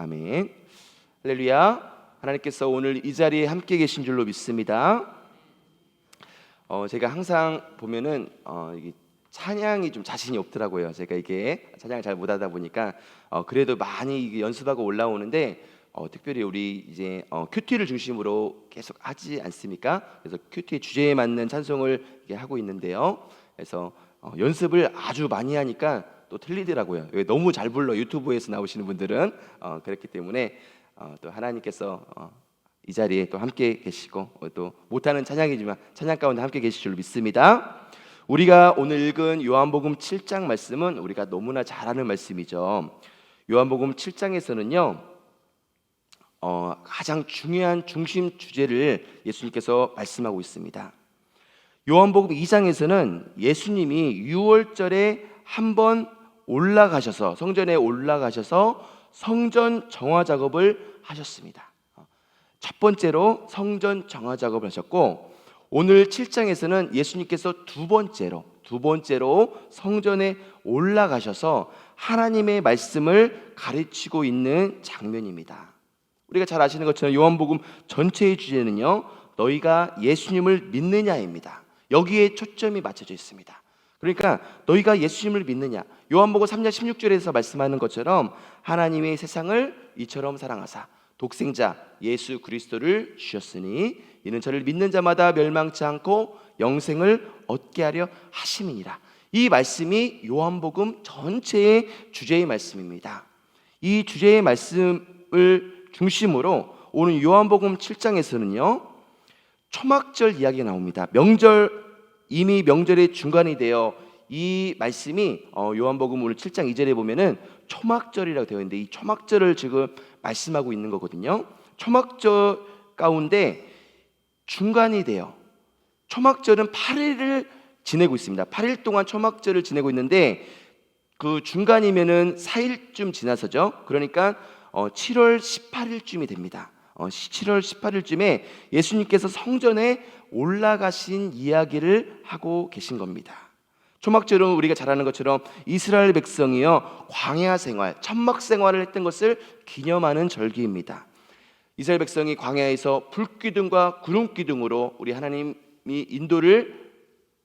아멘. 할렐루야. 하나님께서 오늘 이 자리에 함께 계신 줄로 믿습니다. 어, 제가 항상 보면은 어, 찬양이 좀 자신이 없더라고요. 제가 이게 찬양을 잘 못하다 보니까 어, 그래도 많이 연습하고 올라오는데 어, 특별히 우리 이제 어, 큐티를 중심으로 계속 하지 않습니까? 그래서 큐티 주제에 맞는 찬송을 하고 있는데요. 그래서 어, 연습을 아주 많이 하니까 또 틀리더라고요. 왜 너무 잘 불러 유튜브에서 나오시는 분들은 어, 그렇기 때문에 어, 또 하나님께서 어, 이 자리에 또 함께 계시고 어, 또 못하는 찬양이지만 찬양 가운데 함께 계실 줄 믿습니다. 우리가 오늘 읽은 요한복음 7장 말씀은 우리가 너무나 잘 아는 말씀이죠. 요한복음 7장에서는요. 어, 가장 중요한 중심 주제를 예수님께서 말씀하고 있습니다. 요한복음 2장에서는 예수님이 6월절에 한 번 올라가셔서 성전에 올라가셔서 성전 정화 작업을 하셨습니다. 첫 번째로 성전 정화 작업을 하셨고 오늘 7장에서는 예수님께서 두 번째로 두 번째로 성전에 올라가셔서 하나님의 말씀을 가르치고 있는 장면입니다. 우리가 잘 아시는 것처럼 요한복음 전체의 주제는요. 너희가 예수님을 믿느냐입니다. 여기에 초점이 맞춰져 있습니다. 그러니까 너희가 예수님을 믿느냐. 요한복음 3장 16절에서 말씀하는 것처럼 하나님의 세상을 이처럼 사랑하사 독생자 예수 그리스도를 주셨으니 이는 저를 믿는 자마다 멸망치 않고 영생을 얻게 하려 하심이니라. 이 말씀이 요한복음 전체의 주제의 말씀입니다. 이 주제의 말씀을 중심으로 오늘 요한복음 7장에서는요. 초막절 이야기가 나옵니다. 명절 이미 명절의 중간이 되어 이 말씀이 어, 요한복음 오늘 7장 2절에 보면은 초막절이라고 되어 있는데 이 초막절을 지금 말씀하고 있는 거거든요. 초막절 가운데 중간이 돼요. 초막절은 8일을 지내고 있습니다. 8일 동안 초막절을 지내고 있는데 그 중간이면은 4일쯤 지나서죠. 그러니까 어, 7월 18일쯤이 됩니다. 어, 7월 18일쯤에 예수님께서 성전에 올라가신 이야기를 하고 계신 겁니다. 초막절은 우리가 잘 아는 것처럼 이스라엘 백성이요 광야 생활, 천막 생활을 했던 것을 기념하는 절기입니다. 이스라엘 백성이 광야에서 불기둥과 구름기둥으로 우리 하나님이 인도를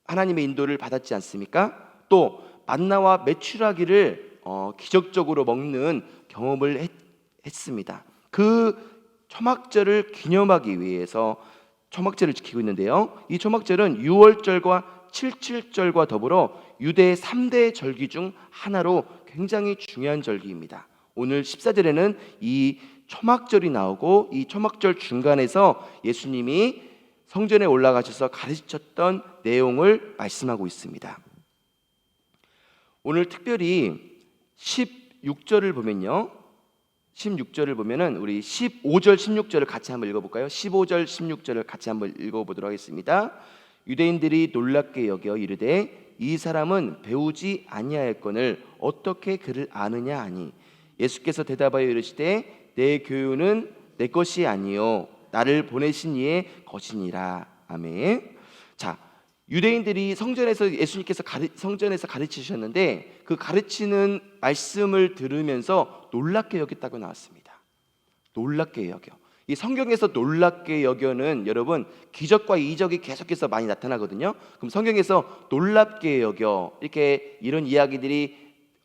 하나님의 인도를 받았지 않습니까? 또 만나와 메추라기를 어, 기적적으로 먹는 경험을 했, 했습니다. 그 초막절을 기념하기 위해서 초막절을 지키고 있는데요. 이 초막절은 6월절과 77절과 더불어 유대 3대 절기 중 하나로 굉장히 중요한 절기입니다. 오늘 14절에는 이 초막절이 나오고 이 초막절 중간에서 예수님이 성전에 올라가셔서 가르쳤던 내용을 말씀하고 있습니다. 오늘 특별히 16절을 보면요. 16절을 보면은 우리 15절 16절을 같이 한번 읽어 볼까요? 15절 16절을 같이 한번 읽어 보도록 하겠습니다. 유대인들이 놀랍게 여겨 이르되 이 사람은 배우지 아니하였거늘 어떻게 그를 아느냐 하니 예수께서 대답하여 이르시되 내 교훈은 내 것이 아니요 나를 보내신 이의 것이니라. 아멘. 자, 유대인들이 성전에서 예수님께서 가르, 성전에서 가르치셨는데 그 가르치는 말씀을 들으면서 놀랍게 여겼다고 나왔습니다. 놀랍게 여겨. 이 성경에서 놀랍게 여겨는 여러분 기적과 이적이 계속해서 많이 나타나거든요. 그럼 성경에서 놀랍게 여겨 이렇게 이런 이야기들이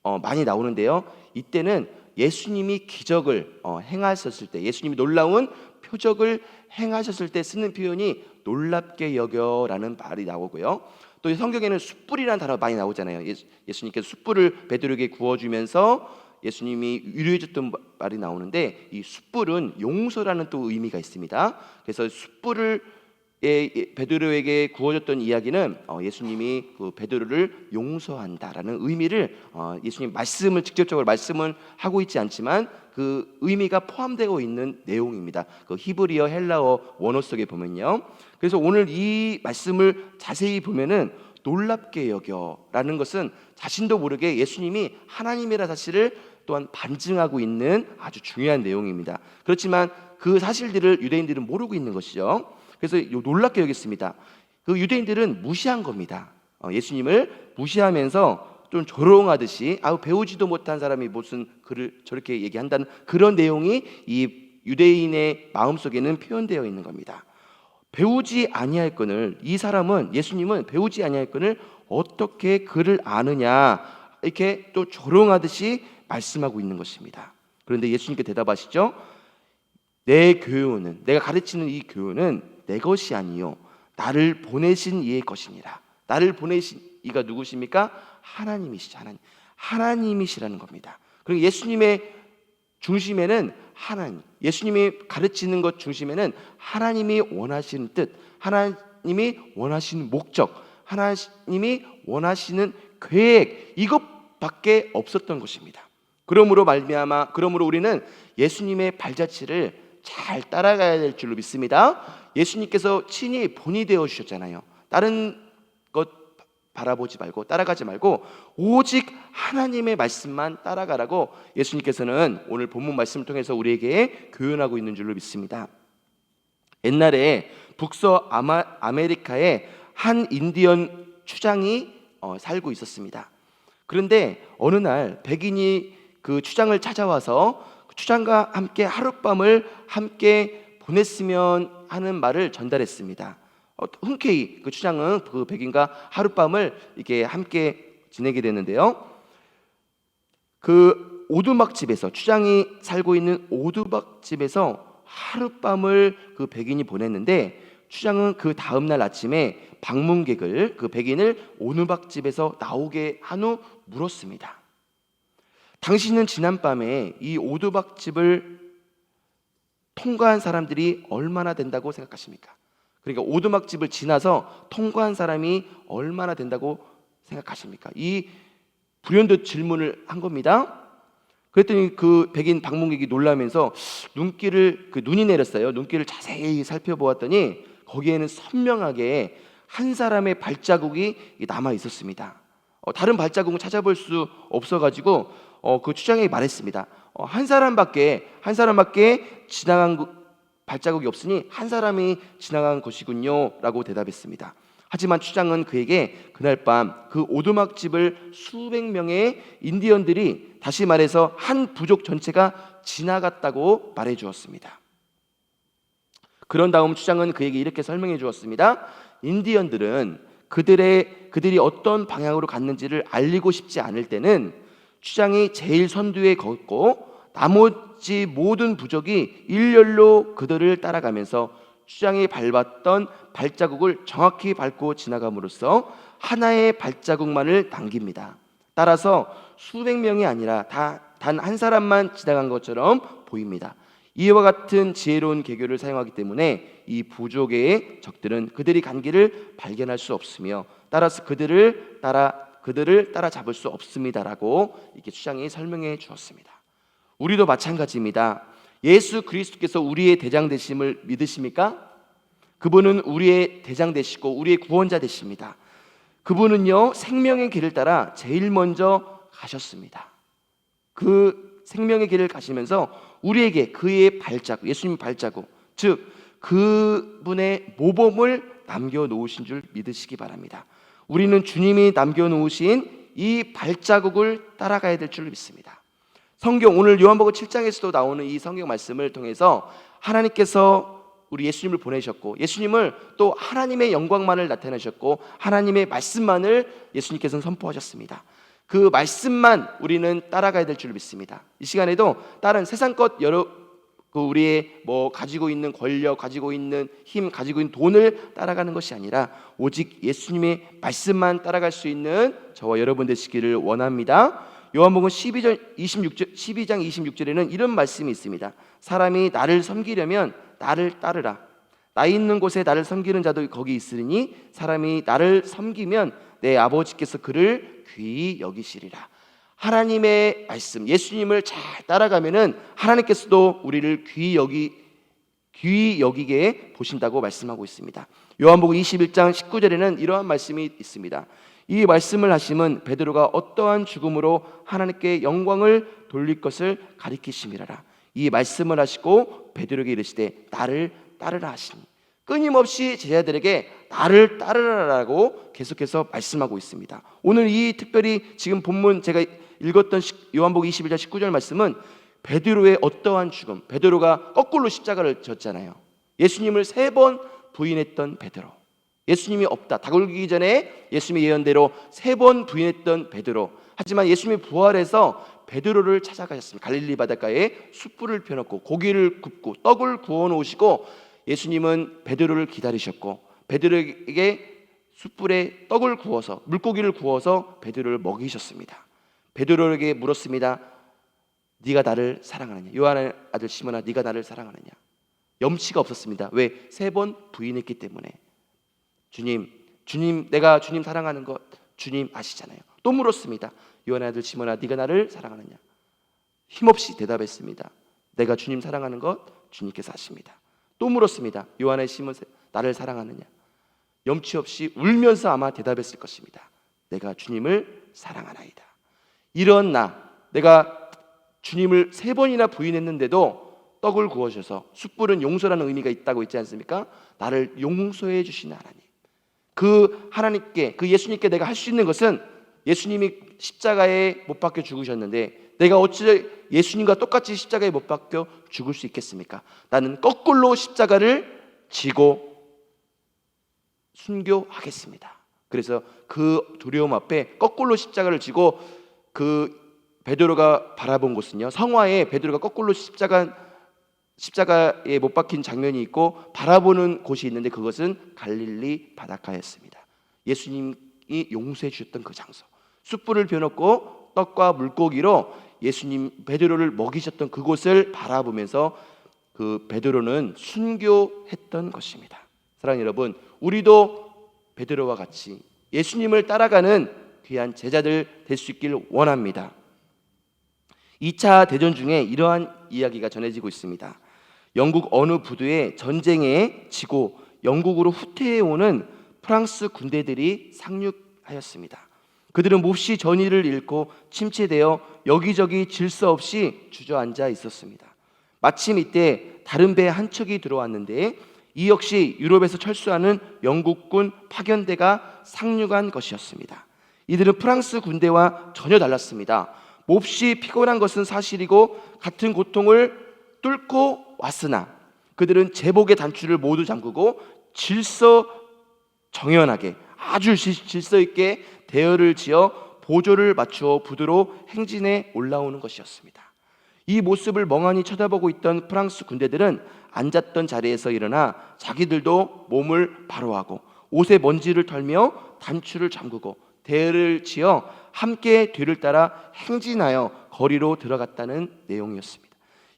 어, 많이 나오는데요. 이때는 예수님이 기적을 어, 행하셨을 때, 예수님이 놀라운 표적을 행하셨을 때 쓰는 표현이 놀랍게 여겨라는 말이 나오고요. 또 성경에는 숯불이라는 단어 많이 나오잖아요. 예수, 예수님께서 숯불을 베드로에게 구워주면서 예수님이 위로해줬던 말이 나오는데 이 숯불은 용서라는 또 의미가 있습니다. 그래서 숯불을 예, 베드로에게 구워줬던 이야기는 어, 예수님이 그 베드로를 용서한다라는 의미를 어, 예수님 말씀을 직접적으로 말씀을 하고 있지 않지만 그 의미가 포함되고 있는 내용입니다. 그 히브리어 헬라어 원어 속에 보면요. 그래서 오늘 이 말씀을 자세히 보면은 놀랍게 여겨라는 것은 자신도 모르게 예수님이 하나님이라 사실을 또한 반증하고 있는 아주 중요한 내용입니다. 그렇지만 그 사실들을 유대인들은 모르고 있는 것이죠. 그래서 놀랍게 여겼습니다. 그 유대인들은 무시한 겁니다. 어, 예수님을 무시하면서 좀 조롱하듯이 아 배우지도 못한 사람이 무슨 글을 저렇게 얘기한다는 그런 내용이 이 유대인의 마음속에는 표현되어 있는 겁니다. 배우지 아니할 건을 이 사람은 예수님은 배우지 아니할 건을 어떻게 글을 아느냐 이렇게 또 조롱하듯이 말씀하고 있는 것입니다. 그런데 예수님께 대답하시죠. 내 교훈은 내가 가르치는 이 교훈은 내 것이 아니요 나를 보내신 이의 것이니라. 나를 보내신 이가 누구십니까? 하나님이시죠. 하나님. 하나님이시라는 겁니다. 그리고 예수님의 중심에는 하나님. 예수님이 가르치는 것 중심에는 하나님이 원하시는 뜻, 하나님이 원하시는 목적, 하나님이 원하시는 계획 이것밖에 없었던 것입니다. 그러므로 말미암아 그러므로 우리는 예수님의 발자취를 잘 따라가야 될 줄로 믿습니다. 예수님께서 친히 본이 되어 주셨잖아요. 다른 것 바라보지 말고 따라가지 말고 오직 하나님의 말씀만 따라가라고 예수님께서는 오늘 본문 말씀을 통해서 우리에게 교훈하고 있는 줄로 믿습니다. 옛날에 북서 아마, 아메리카에 한 인디언 추장이 어, 살고 있었습니다. 그런데 어느 날 백인이 그 추장을 찾아와서 그 추장과 함께 하룻밤을 함께 보냈으면 하는 말을 전달했습니다. 어, 흔쾌히 그 추장은 그 백인과 하룻밤을 이렇게 함께 지내게 됐는데요. 그 오두막 집에서 추장이 살고 있는 오두막 집에서 하룻밤을 그 백인이 보냈는데 추장은 그 다음 날 아침에 방문객을 그 백인을 오두막 집에서 나오게 한 후 물었습니다. 당신은 지난밤에 이 오두막 집을 통과한 사람들이 얼마나 된다고 생각하십니까? 그러니까 오두막 집을 지나서 통과한 사람이 얼마나 된다고 생각하십니까? 이 불현듯 질문을 한 겁니다. 그랬더니 그 백인 방문객이 놀라면서 눈길을 그 눈이 내렸어요. 눈길을 자세히 살펴보았더니 거기에는 선명하게 한 사람의 발자국이 남아 있었습니다. 어, 다른 발자국은 찾아볼 수 없어가지고 어, 그 추장이 말했습니다. 어, 한 사람밖에 한 사람밖에 지나간 그 발자국이 없으니 한 사람이 지나간 것이군요 라고 대답했습니다. 하지만 추장은 그에게 그날 밤 그 오두막 집을 수백 명의 인디언들이 다시 말해서 한 부족 전체가 지나갔다고 말해 주었습니다. 그런 다음 추장은 그에게 이렇게 설명해 주었습니다. 인디언들은 그들의 그들이 어떤 방향으로 갔는지를 알리고 싶지 않을 때는 추장이 제일 선두에 걷고 나머 지 모든 부족이 일렬로 그들을 따라가면서 추장이 밟았던 발자국을 정확히 밟고 지나감으로써 하나의 발자국만을 남깁니다. 따라서 수백 명이 아니라 다 단 한 사람만 지나간 것처럼 보입니다. 이와 같은 지혜로운 개교를 사용하기 때문에 이 부족의 적들은 그들이 간 길을 발견할 수 없으며 따라서 그들을 따라 그들을 따라잡을 수 없습니다라고 이렇게 추장이 설명해 주었습니다. 우리도 마찬가지입니다. 예수 그리스도께서 우리의 대장 되심을 믿으십니까? 그분은 우리의 대장 되시고 우리의 구원자 되십니다. 그분은요 생명의 길을 따라 제일 먼저 가셨습니다. 그 생명의 길을 가시면서 우리에게 그의 발자국, 예수님 발자국, 즉 그분의 모범을 남겨 놓으신 줄 믿으시기 바랍니다. 우리는 주님이 남겨 놓으신 이 발자국을 따라가야 될 줄 믿습니다. 성경 오늘 요한복음 7장에서도 나오는 이 성경 말씀을 통해서 하나님께서 우리 예수님을 보내셨고 예수님을 또 하나님의 영광만을 나타내셨고 하나님의 말씀만을 예수님께서는 선포하셨습니다. 그 말씀만 우리는 따라가야 될 줄 믿습니다. 이 시간에도 다른 세상 것 여러 그 우리의 뭐 가지고 있는 권력, 가지고 있는 힘, 가지고 있는 돈을 따라가는 것이 아니라 오직 예수님의 말씀만 따라갈 수 있는 저와 여러분 되시기를 원합니다. 요한복음 12장 26절 12장 26절에는 이런 말씀이 있습니다. 사람이 나를 섬기려면 나를 따르라. 나 있는 곳에 나를 섬기는 자도 거기 있으니 사람이 나를 섬기면 내 아버지께서 그를 귀히 여기시리라. 하나님의 말씀, 예수님을 잘 따라가면은 하나님께서도 우리를 귀히 여기 귀히 여기게 보신다고 말씀하고 있습니다. 요한복음 21장 19절에는 이러한 말씀이 있습니다. 이 말씀을 하심은 베드로가 어떠한 죽음으로 하나님께 영광을 돌릴 것을 가리키심이라라. 이 말씀을 하시고 베드로에게 이르시되 나를 따르라 하시니 끊임없이 제자들에게 나를 따르라라고 계속해서 말씀하고 있습니다. 오늘 이 특별히 지금 본문 제가 읽었던 시- 요한복음 21장 19절 말씀은 베드로의 어떠한 죽음, 베드로가 거꾸로 십자가를 졌잖아요. 예수님을 세 번 부인했던 베드로. 예수님이 없다. 다굴기 전에 예수님의 예언대로 세 번 부인했던 베드로. 하지만 예수님이 부활해서 베드로를 찾아가셨습니다. 갈릴리 바닷가에 숯불을 펴놓고 고기를 굽고 떡을 구워 놓으시고 예수님은 베드로를 기다리셨고 베드로에게 숯불에 떡을 구워서 물고기를 구워서 베드로를 먹이셨습니다. 베드로에게 물었습니다. 네가 나를 사랑하느냐? 요한의 아들 시몬아 네가 나를 사랑하느냐? 염치가 없었습니다. 왜? 세 번 부인했기 때문에. 주님, 주님 내가 주님 사랑하는 것 주님 아시잖아요. 또 물었습니다. 요한의 아들 시몬아 네가 나를 사랑하느냐? 힘없이 대답했습니다. 내가 주님 사랑하는 것 주님께서 아십니다. 또 물었습니다. 요한의 시몬 나를 사랑하느냐? 염치 없이 울면서 아마 대답했을 것입니다. 내가 주님을 사랑하나이다. 이런 나 내가 주님을 세 번이나 부인했는데도 떡을 구워셔서 숯불은 용서라는 의미가 있다고 있지 않습니까? 나를 용서해 주시는 하나님. 그 하나님께 그 예수님께 내가 할 수 있는 것은 예수님이 십자가에 못 박혀 죽으셨는데 내가 어찌 예수님과 똑같이 십자가에 못 박혀 죽을 수 있겠습니까? 나는 거꾸로 십자가를 지고 순교하겠습니다. 그래서 그 두려움 앞에 거꾸로 십자가를 지고 그 베드로가 바라본 곳은요 성화에 베드로가 거꾸로 십자가 십자가에 못 박힌 장면이 있고 바라보는 곳이 있는데 그것은 갈릴리 바닷가였습니다. 예수님이 용서해 주셨던 그 장소. 숯불을 펴놓고 떡과 물고기로 예수님 베드로를 먹이셨던 그곳을 바라보면서 그 베드로는 순교했던 것입니다. 사랑하는 여러분, 우리도 베드로와 같이 예수님을 따라가는 귀한 제자들 될 수 있길 원합니다. 2차 대전 중에 이러한 이야기가 전해지고 있습니다. 영국 어느 부두에 전쟁에 지고 영국으로 후퇴해 오는 프랑스 군대들이 상륙하였습니다. 그들은 몹시 전의를 잃고 침체되어 여기저기 질서 없이 주저앉아 있었습니다. 마침 이때 다른 배 한 척이 들어왔는데 이 역시 유럽에서 철수하는 영국군 파견대가 상륙한 것이었습니다. 이들은 프랑스 군대와 전혀 달랐습니다. 몹시 피곤한 것은 사실이고 같은 고통을 뚫고 왔으나 그들은 제복의 단추를 모두 잠그고 질서 정연하게 아주 질- 질서 있게 대열을 지어 보조를 맞추어 부두로 행진해 올라오는 것이었습니다. 이 모습을 멍하니 쳐다보고 있던 프랑스 군대들은 앉았던 자리에서 일어나 자기들도 몸을 바로하고 옷에 먼지를 털며 단추를 잠그고 대를 지어 함께 뒤를 따라 행진하여 거리로 들어갔다는 내용이었습니다.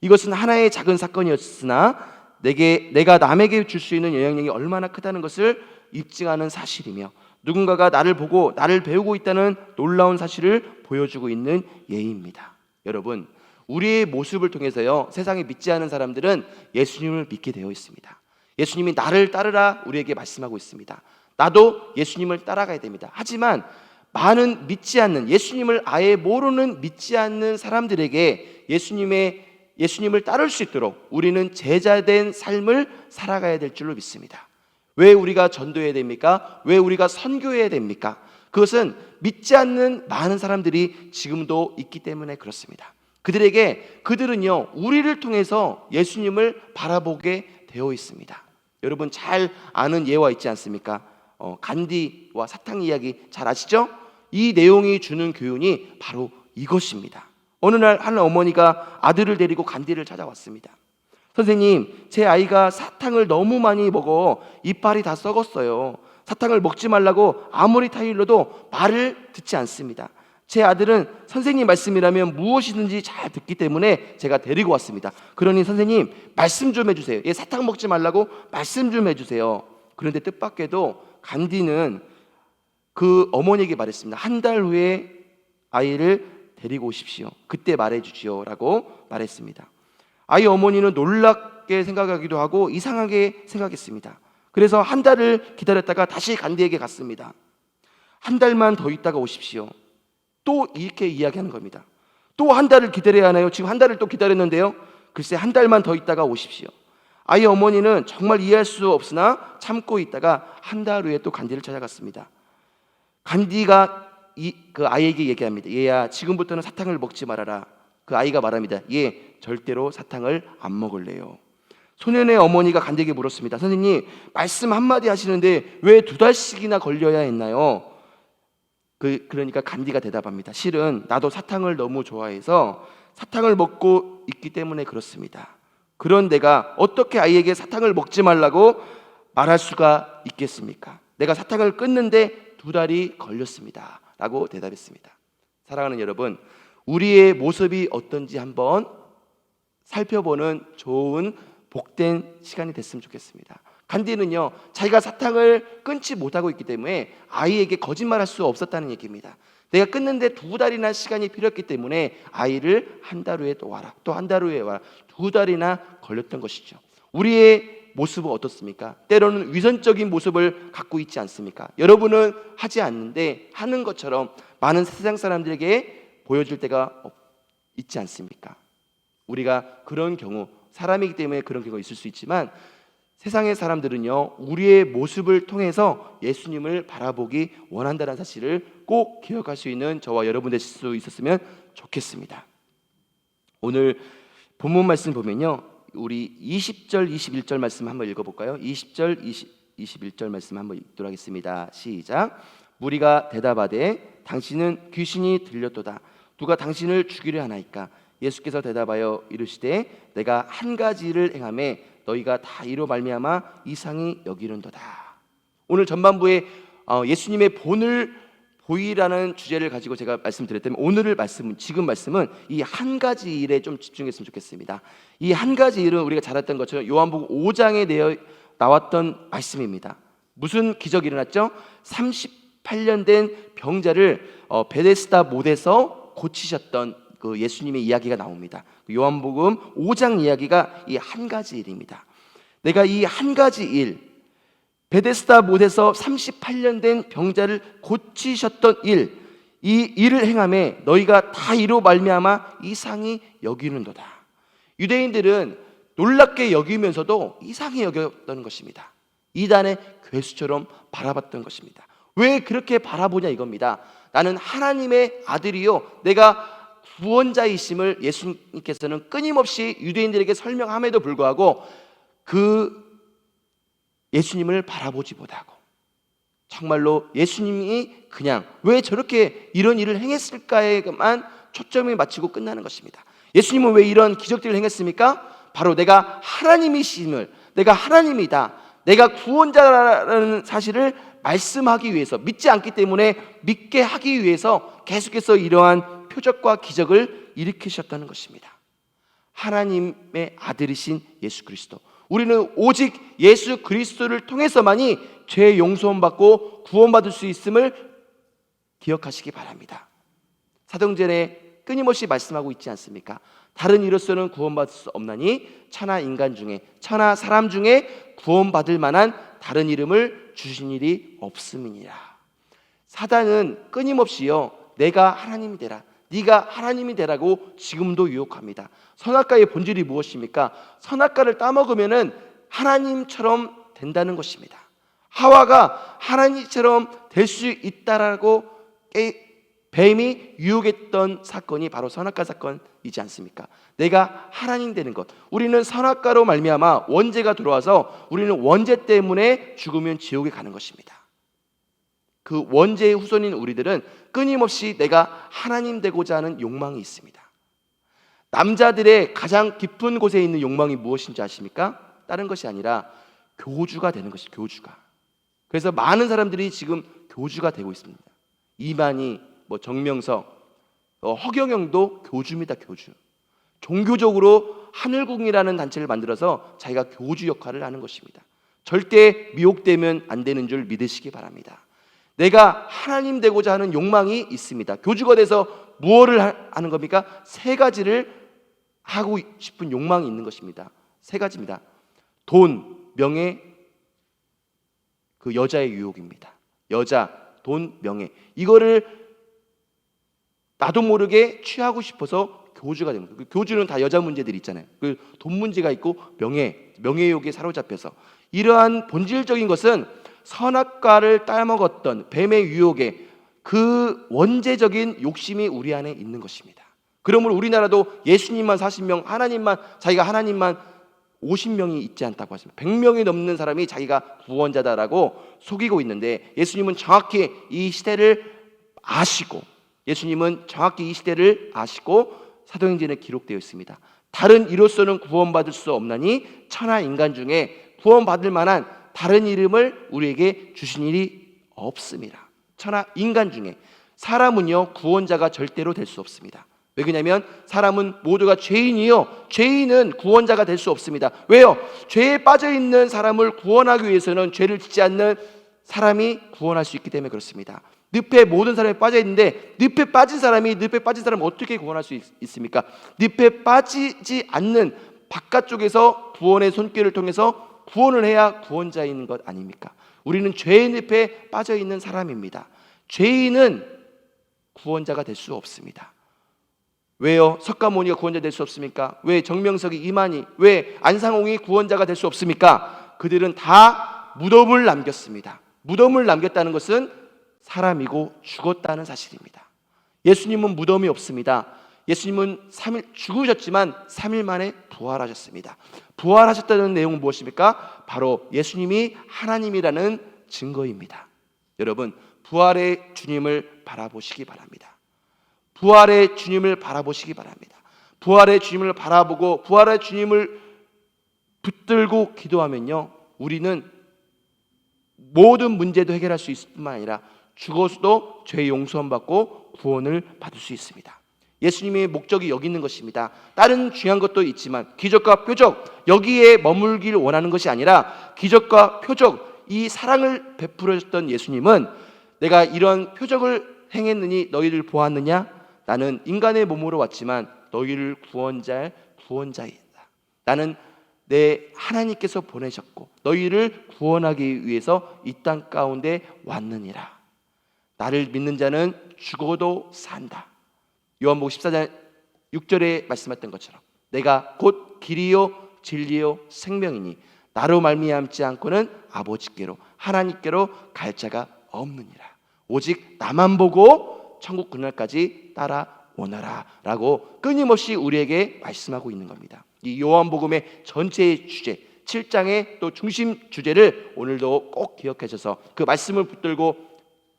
이것은 하나의 작은 사건이었으나 내게 내가 남에게 줄 수 있는 영향력이 얼마나 크다는 것을 입증하는 사실이며 누군가가 나를 보고 나를 배우고 있다는 놀라운 사실을 보여주고 있는 예입니다. 여러분, 우리의 모습을 통해서요 세상에 믿지 않은 사람들은 예수님을 믿게 되어 있습니다. 예수님이 나를 따르라 우리에게 말씀하고 있습니다. 나도 예수님을 따라가야 됩니다. 하지만 많은 믿지 않는 예수님을 아예 모르는 믿지 않는 사람들에게 예수님의 예수님을 따를 수 있도록 우리는 제자된 삶을 살아가야 될 줄로 믿습니다. 왜 우리가 전도해야 됩니까? 왜 우리가 선교해야 됩니까? 그것은 믿지 않는 많은 사람들이 지금도 있기 때문에 그렇습니다. 그들에게 그들은요 우리를 통해서 예수님을 바라보게 되어 있습니다. 여러분 잘 아는 예화 있지 않습니까? 어, 간디와 사탕 이야기 잘 아시죠? 이 내용이 주는 교훈이 바로 이것입니다. 어느 날 한 어머니가 아들을 데리고 간디를 찾아왔습니다. 선생님, 제 아이가 사탕을 너무 많이 먹어 이빨이 다 썩었어요. 사탕을 먹지 말라고 아무리 타일러도 말을 듣지 않습니다. 제 아들은 선생님 말씀이라면 무엇이든지 잘 듣기 때문에 제가 데리고 왔습니다. 그러니 선생님 말씀 좀 해주세요. 얘 사탕 먹지 말라고 말씀 좀 해주세요. 그런데 뜻밖에도 간디는 그 어머니에게 말했습니다. 한 달 후에 아이를 데리고 오십시오. 그때 말해주지요라고 말했습니다. 아이 어머니는 놀랍게 생각하기도 하고 이상하게 생각했습니다. 그래서 한 달을 기다렸다가 다시 간디에게 갔습니다. 한 달만 더 있다가 오십시오. 또 이렇게 이야기하는 겁니다. 또 한 달을 기다려야 하나요? 지금 한 달을 또 기다렸는데요. 글쎄 한 달만 더 있다가 오십시오. 아이 어머니는 정말 이해할 수 없으나 참고 있다가 한 달 후에 또 간디를 찾아갔습니다. 간디가 이, 그 아이에게 얘기합니다. 얘야, 지금부터는 사탕을 먹지 말아라. 그 아이가 말합니다. 얘, 절대로 사탕을 안 먹을래요. 소년의 어머니가 간디에게 물었습니다. 선생님, 말씀 한마디 하시는데 왜 두 달씩이나 걸려야 했나요? 그, 그러니까 간디가 대답합니다. 실은 나도 사탕을 너무 좋아해서 사탕을 먹고 있기 때문에 그렇습니다. 그런 내가 어떻게 아이에게 사탕을 먹지 말라고 말할 수가 있겠습니까? 내가 사탕을 끊는데 두 달이 걸렸습니다. 라고 대답했습니다. 사랑하는 여러분, 우리의 모습이 어떤지 한번 살펴보는 좋은 복된 시간이 됐으면 좋겠습니다. 간디는요, 자기가 사탕을 끊지 못하고 있기 때문에 아이에게 거짓말할 수 없었다는 얘기입니다. 내가 끊는데 두 달이나 시간이 필요했기 때문에 아이를 한 달 후에 또 와라, 또 한 달 후에 와라, 두 달이나 걸렸던 것이죠. 우리의 모습은 어떻습니까? 때로는 위선적인 모습을 갖고 있지 않습니까? 여러분은 하지 않는데 하는 것처럼 많은 세상 사람들에게 보여줄 때가 없- 있지 않습니까? 우리가 그런 경우 사람이기 때문에 그런 경우가 있을 수 있지만 세상의 사람들은요 우리의 모습을 통해서 예수님을 바라보기 원한다는 사실을 꼭 기억할 수 있는 저와 여러분 되실 수 있었으면 좋겠습니다. 오늘 본문 말씀 보면요 우리 20절 21절 말씀 한번 읽어볼까요? 20절 20, 21절 말씀 한번 읽도록 하겠습니다. 시작. 무리가 대답하되 당신은 귀신이 들렸도다. 누가 당신을 죽이려 하나이까? 예수께서 대답하여 이르시되 내가 한 가지를 행함에 너희가 다 이로 말미암아 이상히 여기는도다. 오늘 전반부에 어, 예수님의 본을 보이라는 주제를 가지고 제가 말씀드렸다면 오늘을 말씀은 지금 말씀은 이 한 가지 일에 좀 집중했으면 좋겠습니다. 이 한 가지 일은 우리가 잘 알던 것처럼 요한복음 5장에 내어 나왔던 말씀입니다. 무슨 기적이 일어났죠? 38년 된 병자를 어, 베데스다 못에서 고치셨던 그 예수님의 이야기가 나옵니다. 그 요한복음 5장 이야기가 이 한 가지 일입니다. 내가 이 한 가지 일 베데스다 못에서 38년 된 병자를 고치셨던 일, 이 일을 행함에 너희가 다 이로 말미암아 이상히 여기는도다. 유대인들은 놀랍게 여기면서도 이상히 여겼던 것입니다. 이단의 괴수처럼 바라봤던 것입니다. 왜 그렇게 바라보냐 이겁니다. 나는 하나님의 아들이요, 내가 구원자이심을 예수님께서는 끊임없이 유대인들에게 설명함에도 불구하고 그 예수님을 바라보지 못하고 정말로 예수님이 그냥 왜 저렇게 이런 일을 행했을까에만 초점이 맞추고 끝나는 것입니다. 예수님은 왜 이런 기적들을 행했습니까? 바로 내가 하나님이심을 내가 하나님이다. 내가 구원자라는 사실을 말씀하기 위해서 믿지 않기 때문에 믿게 하기 위해서 계속해서 이러한 표적과 기적을 일으키셨다는 것입니다. 하나님의 아들이신 예수 그리스도. 우리는 오직 예수 그리스도를 통해서만이 죄 용서함 받고 구원받을 수 있음을 기억하시기 바랍니다. 사도행전에 끊임없이 말씀하고 있지 않습니까? 다른 이로서는 구원받을 수 없나니 천하 인간 중에 천하 사람 중에 구원받을 만한 다른 이름을 주신 일이 없음이니라. 사단은 끊임없이요 내가 하나님이 되라. 네가 하나님이 되라고 지금도 유혹합니다. 선악과의 본질이 무엇입니까? 선악과를 따먹으면은 하나님처럼 된다는 것입니다. 하와가 하나님처럼 될 수 있다라고 깨- 뱀이 유혹했던 사건이 바로 선악과 사건이지 않습니까? 내가 하나님 되는 것. 우리는 선악과로 말미암아 원죄가 들어와서 우리는 원죄 때문에 죽으면 지옥에 가는 것입니다. 그 원죄의 후손인 우리들은 끊임없이 내가 하나님 되고자 하는 욕망이 있습니다. 남자들의 가장 깊은 곳에 있는 욕망이 무엇인지 아십니까? 다른 것이 아니라 교주가 되는 것이 교주가. 그래서 많은 사람들이 지금 교주가 되고 있습니다. 이만희, 뭐 정명석, 어, 허경영도 교주입니다. 교주. 종교적으로 하늘궁이라는 단체를 만들어서 자기가 교주 역할을 하는 것입니다. 절대 미혹되면 안 되는 줄 믿으시기 바랍니다. 내가 하나님 되고자 하는 욕망이 있습니다. 교주가 돼서 무엇을 하- 하는 겁니까? 세 가지를 하고 싶은 욕망이 있는 것입니다. 세 가지입니다. 돈, 명예, 그 여자의 유혹입니다. 여자, 돈, 명예. 이거를 나도 모르게 취하고 싶어서 교주가 됩니다. 그 교주는 다 여자 문제들이 있잖아요. 그 돈 문제가 있고 명예, 명예욕에 사로잡혀서 이러한 본질적인 것은 선악과를 따먹었던 뱀의 유혹에 그 원죄적인 욕심이 우리 안에 있는 것입니다. 그러므로 우리나라도 예수님만 40명, 하나님만 자기가 하나님만 50명이 있지 않다고 하십니다. 100명이 넘는 사람이 자기가 구원자다라고 속이고 있는데 예수님은 정확히 이 시대를 아시고 예수님은 정확히 이 시대를 아시고 사도행전에 기록되어 있습니다. 다른 이로서는 구원받을 수 없나니 천하 인간 중에 구원받을 만한 다른 이름을 우리에게 주신 일이 없습니다. 천하 인간 중에 사람은요 구원자가 절대로 될 수 없습니다. 왜 그러냐면 사람은 모두가 죄인이요 죄인은 구원자가 될 수 없습니다. 왜요? 죄에 빠져 있는 사람을 구원하기 위해서는 죄를 짓지 않는 사람이 구원할 수 있기 때문에 그렇습니다. 늪에 모든 사람이 빠져 있는데 늪에 빠진 사람이 늪에 빠진 사람을 어떻게 구원할 수 있, 있습니까? 늪에 빠지지 않는 바깥쪽에서 구원의 손길을 통해서 구원을 해야 구원자인 것 아닙니까? 우리는 죄의 늪에 빠져 있는 사람입니다. 죄인은 구원자가 될 수 없습니다. 왜요? 석가모니가 구원자 될 수 없습니까? 왜 정명석이 이만희, 왜 안상홍이 구원자가 될 수 없습니까? 그들은 다 무덤을 남겼습니다. 무덤을 남겼다는 것은 사람이고 죽었다는 사실입니다. 예수님은 무덤이 없습니다. 예수님은 3일 죽으셨지만 3일 만에 부활하셨습니다. 부활하셨다는 내용은 무엇입니까? 바로 예수님이 하나님이라는 증거입니다. 여러분, 부활의 주님을 바라보시기 바랍니다. 부활의 주님을 바라보시기 바랍니다. 부활의 주님을 바라보고 부활의 주님을 붙들고 기도하면요. 우리는 모든 문제도 해결할 수 있을 뿐만 아니라 죽어서도 죄 용서함 받고 구원을 받을 수 있습니다. 예수님의 목적이 여기 있는 것입니다. 다른 중요한 것도 있지만 기적과 표적 여기에 머물길 원하는 것이 아니라 기적과 표적 이 사랑을 베풀어줬던 예수님은 내가 이런 표적을 행했느니 너희를 보았느냐? 나는 인간의 몸으로 왔지만 너희를 구원자의 구원자이다. 나는 내 하나님께서 보내셨고 너희를 구원하기 위해서 이 땅 가운데 왔느니라. 나를 믿는 자는 죽어도 산다. 요한복음 14장 6절에 말씀했던 것처럼 내가 곧 길이요 진리요 생명이니 나로 말미암지 않고는 아버지께로 하나님께로 갈 자가 없느니라. 오직 나만 보고 천국 그날까지 따라오너라라고 끊임없이 우리에게 말씀하고 있는 겁니다. 이 요한복음의 전체의 주제 7장의 또 중심 주제를 오늘도 꼭 기억하셔서 그 말씀을 붙들고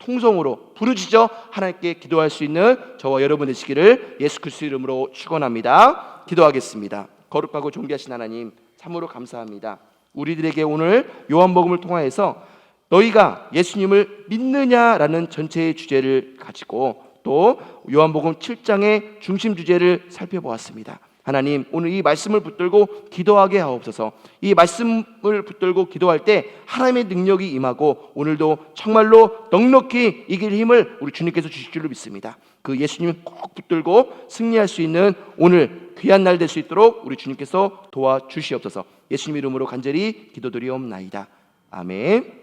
통성으로 부르짖어 하나님께 기도할 수 있는 저와 여러분 되시기를 예수 그리스도 이름으로 축원합니다. 기도하겠습니다. 거룩하고 존귀하신 하나님 참으로 감사합니다. 우리들에게 오늘 요한복음을 통하여서 너희가 예수님을 믿느냐라는 전체의 주제를 가지고 또 요한복음 7장의 중심 주제를 살펴보았습니다. 하나님 오늘 이 말씀을 붙들고 기도하게 하옵소서. 이 말씀을 붙들고 기도할 때 하나님의 능력이 임하고 오늘도 정말로 넉넉히 이길 힘을 우리 주님께서 주실 줄로 믿습니다. 그 예수님을 꼭 붙들고 승리할 수 있는 오늘 귀한 날 될 수 있도록 우리 주님께서 도와 주시옵소서. 예수님 이름으로 간절히 기도드리옵나이다. 아멘.